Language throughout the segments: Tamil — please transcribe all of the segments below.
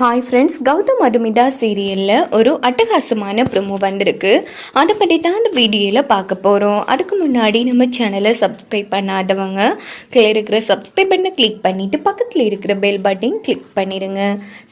ஹாய் ஃப்ரெண்ட்ஸ் கௌதம் மதுமிதா சீரியலில் ஒரு அட்டகாசமான ப்ரோமோ வந்திருக்கு. அதை பற்றி தான் அந்த வீடியோவில் பார்க்க போகிறோம் அதுக்கு முன்னாடி நம்ம சேனலை சப்ஸ்கிரைப் பண்ணாதவங்க கீழே இருக்கிற சப்ஸ்கிரைப் பண்ண கிளிக் பண்ணிவிட்டு பக்கத்தில் இருக்கிற பெல் பட்டன் கிளிக் பண்ணிடுங்க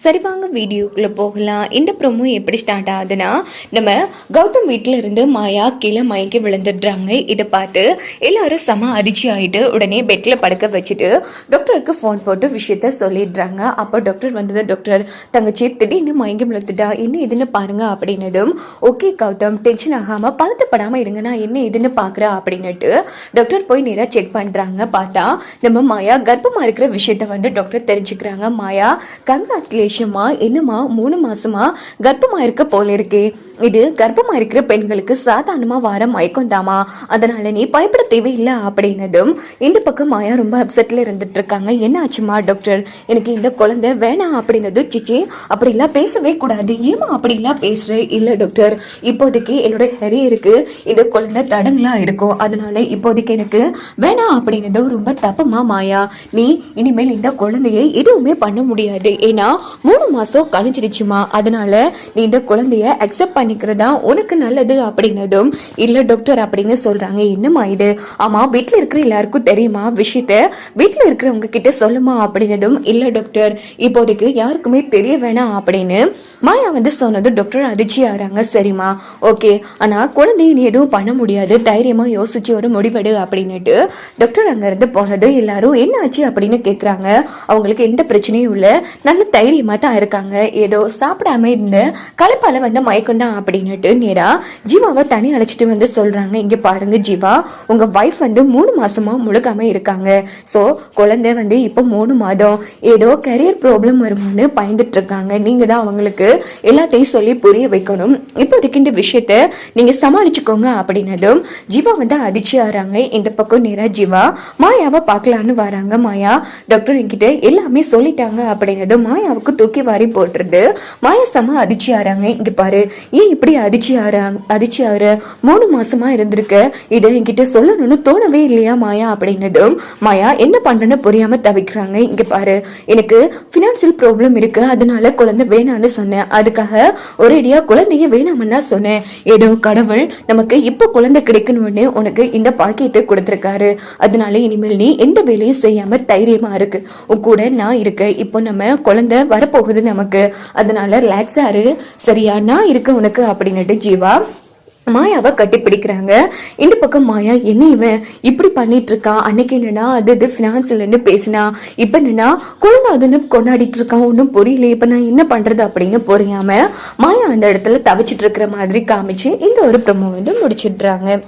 சரி வாங்க வீடியோக்குள்ளே போகலாம். இந்த ப்ரொமோ எப்படி ஸ்டார்ட் ஆகுதுன்னா நம்ம கௌதம் வீட்டில் இருந்து மாயா கீழே மயங்கி விழுந்துடுறாங்க. இதை பார்த்து எல்லாரும் செம அதிர்ச்சி ஆகிட்டு உடனே பெட்டில் படுக்க வச்சுட்டு டாக்டருக்கு ஃபோன் போட்டு விஷயத்த சொல்லிடுறாங்க. அப்போ டாக்டர் வந்தது டாக்டர் தங்கச்சி திடீர்னு மயங்கி விழுத்துட்டா என்ன இதுன்னு பாருங்க அப்படின்னதும் ஓகே கௌதம் டென்ஷன் ஆகாம பதட்டப்படாம இருங்க நான் என்ன இதுன்னு பாக்குறேன் அப்படின்னுட்டு டாக்டர் போய் நேரா செக் பண்றாங்க. பார்த்தா நம்ம மாயா கர்ப்பமா இருக்கிற விஷயத்த வந்து டாக்டர் தெரிஞ்சுக்கிறாங்க. மாயா கங்க்ராச்சுலேஷன்மா என்னம்மா மூணு மாசமா கர்ப்பமா இருக்க போல இருக்கே. இது கர்ப்பமா இருக்கிற பெண்களுக்கு சாதாரணமா வர மயக்கம் தாமா அதனால நீ பயப்பட தேவையில்லை அப்படின்னதும் இந்த பக்கம் மாயா ரொம்ப அப்செட்ல இருந்துட்டு இருக்காங்க. என்ன ஆச்சுமா டாக்டர் எனக்கு இந்த குழந்தை வேணாம் அப்படின்னது சிச்சி அப்படிலாம் பேசவே கூடாது. ஏமா அப்படிலாம் பேசுற? இல்ல டாக்டர் இப்போதைக்கு என்னோட ஹெரியருக்கு இந்த குழந்தை தடங்களா இருக்கும் அதனால இப்போதைக்கு எனக்கு வேணாம் அப்படின்னது ரொம்ப தப்புமா மாயா. நீ இனிமேல் இந்த குழந்தையை எதுவுமே பண்ண முடியாது. ஏன்னா மூணு மாசம் கழிஞ்சிருச்சுமா அதனால நீ இந்த குழந்தைய அக்செப்ட் பண்ணி பண்ணிக்கிறதா உனக்கு நல்லது அப்படின்னதும் இல்ல டாக்டர் அப்படின்னு சொல்றாங்க. என்னமா இது? ஆமா வீட்ல இருக்கிற எல்லாருக்கும் தெரியுமா விஷயத்த? வீட்ல இருக்கிறவங்க கிட்ட சொல்லுமா? அப்படின்னதும் இல்ல டாக்டர் இப்போதைக்கு யாருக்குமே தெரிய வேணாம் அப்படின்னு மாயா வந்து சொன்னதும் டாக்டர் அதிர்ச்சி ஆறாங்க. சரிம்மா ஓகே. ஆனா குழந்தைய நீ எதுவும் பண்ண முடியாது. தைரியமா யோசிச்சு ஒரு முடிவெடு அப்படின்னுட்டு டாக்டர் அங்க இருந்து போனது. எல்லாரும் என்ன ஆச்சு அப்படின்னு கேட்குறாங்க அவங்களுக்கு எந்த பிரச்சனையும் இல்ல. நல்ல தைரியமா தான் இருக்காங்க. ஏதோ சாப்பிடாம இருந்த கலப்பால வந்து மயக்கம் தான் அப்படின்னுட்டு நேரா ஜீவாவை தனி அழைச்சிட்டு வந்து சொல்றாங்க. இங்க பாருங்க ஜீவா உங்க வைஃப் வந்து மூணு மாசமா முழுக்காம இருக்காங்க. சோ குழந்தை வந்து இப்போ மூணு மாதம். ஏதோ கரியர் ப்ராப்ளம் வருமானு பயந்துட்டு இருக்காங்க. நீங்க தான் அவங்களுக்கு எல்லாத்தையும் சொல்லி புரிய வைக்கணும். இப்போ இருக்கின்ற விஷயத்த நீங்க சமாளிச்சுக்கோங்க அப்படின்னதும் ஜீவா வந்து அதிர்ச்சி ஆறாங்க. இந்த பக்கம் நேரா ஜீவா மாயாவை பார்க்கலான்னு வராங்க. மாயா டாக்டர் என்கிட்ட எல்லாமே சொல்லிட்டாங்க அப்படின்னதும் மாயாவுக்கு தூக்கி வாரி போட்டுருது. மாயா செம அதிர்ச்சி ஆறாங்க. இங்க பாரு ஏன் இப்படி அதிர்ச்சி ஆற அதிர்ச்சி ஆற? மூணு மாசமா இருந்திருக்க. இதை என்கிட்ட சொல்லணும்னு தோணவே இல்லையா மாயா அப்படின்னதும் மாயா என்ன பண்றேன்னு புரியாம தவிக்கிறாங்க. இங்க பாரு எனக்கு பினான்சியல் ப்ராப்ளம் இருக்கு. அதனால குழந்தை வேணாம்னு சொன்னேன். அதுக்காக ஒரேடியா குழந்தைய வேணாம்னா சொன்னேன். ஏதோ கடவுள் நமக்கு இப்ப குழந்தை கிடைக்கணும்னு உனக்கு இந்த பாக்கியத்தை கொடுத்திருக்காரு. அதனால இனிமேல் நீ எந்த வேலையும் செய்யாம தைரியமா இருக்கு. உன் கூட நான் இருக்கேன். இப்போ நம்ம குழந்தை வரப்போகுது நமக்கு. அதனால ரிலாக்ஸா இரு. சரியா? நான் இருக்க உனக்கு அப்படின்னுட்டு ஜீவா மாயாவை கட்டி பிடிக்கிறாங்க இந்த பக்கம் மாயா என்ன இவன்? இப்படி பண்ணிட்டு இருக்கா அன்னைக்கு என்னன்னா அது இது பினான்சியல்னு பேசினா. இப்ப என்னன்னா குழந்தை அதுன்னு கொண்டாடிட்டு இருக்கான் ஒன்றும் புரியல. இப்ப நான் என்ன பண்றது அப்படின்னு புரியாம மாயா அந்த இடத்துல தவிச்சிட்டு இருக்கிற மாதிரி காமிச்சு இந்த ஒரு ப்ரமோ வந்து முடிச்சிடுறாங்க.